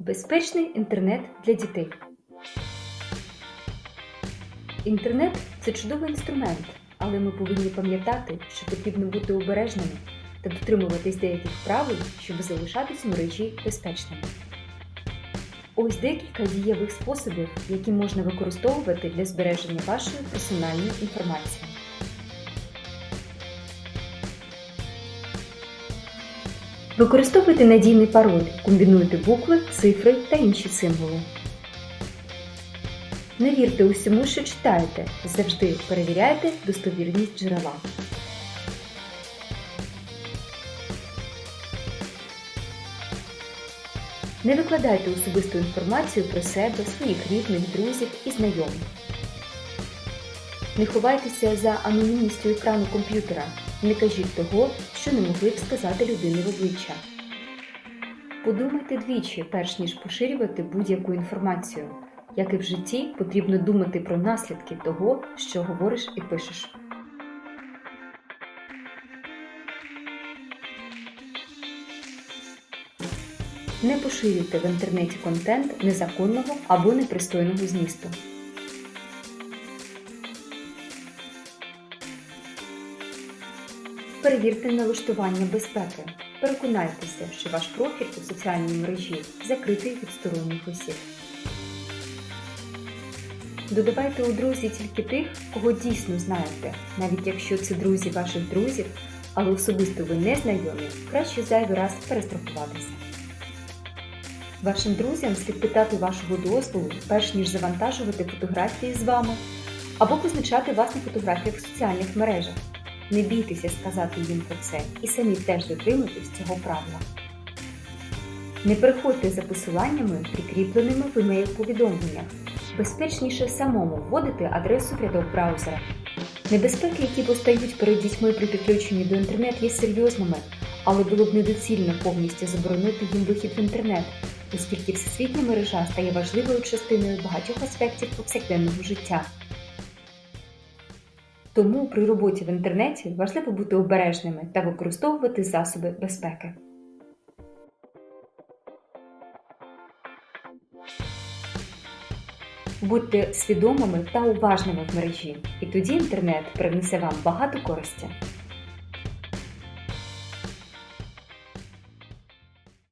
Безпечний інтернет для дітей. Інтернет це чудовий інструмент, але ми повинні пам'ятати, що потрібно бути обережними та дотримуватись деяких правил, щоб залишатись у мережі безпечними. Ось декілька дієвих способів, які можна використовувати для збереження вашої персональної інформації. Використовуйте надійний пароль, комбінуйте букви, цифри та інші символи. Не вірте усьому, що читаєте. Завжди перевіряйте достовірність джерела. Не викладайте особисту інформацію про себе, своїх рідних, друзів і знайомих. Не ховайтеся за анонімністю екрану комп'ютера. Не кажіть того, що не могли б сказати людині в обличчя. Подумайте двічі, перш ніж поширювати будь-яку інформацію. Як і в житті, потрібно думати про наслідки того, що говориш і пишеш. Не поширюйте в інтернеті контент незаконного або непристойного змісту. Перевірте налаштування безпеки. Переконайтеся, що ваш профіль у соціальній мережі закритий від сторонніх осіб. Додавайте у друзі тільки тих, кого дійсно знаєте, навіть якщо це друзі ваших друзів, але особисто ви не знайомі, краще зайвий раз перестрахуватися. Вашим друзям слід питати вашого дозволу, перш ніж завантажувати фотографії з вами або позначати вас на фотографіях в соціальних мережах. Не бійтеся сказати їм про це і самі теж дотримуйтесь цього правила. Не переходьте за посиланнями, прикріпленими в імейл-повідомленнях. Безпечніше самому вводити адресу в рядок браузера. Небезпеки, які постають перед дітьми при підключенні до інтернету, є серйозними, але було б недоцільно повністю заборонити їм вихід в інтернет, оскільки всесвітня мережа стає важливою частиною багатьох аспектів повсякденного життя. Тому при роботі в інтернеті важливо бути обережними та використовувати засоби безпеки. Будьте свідомими та уважними в мережі, і тоді інтернет принесе вам багато користі.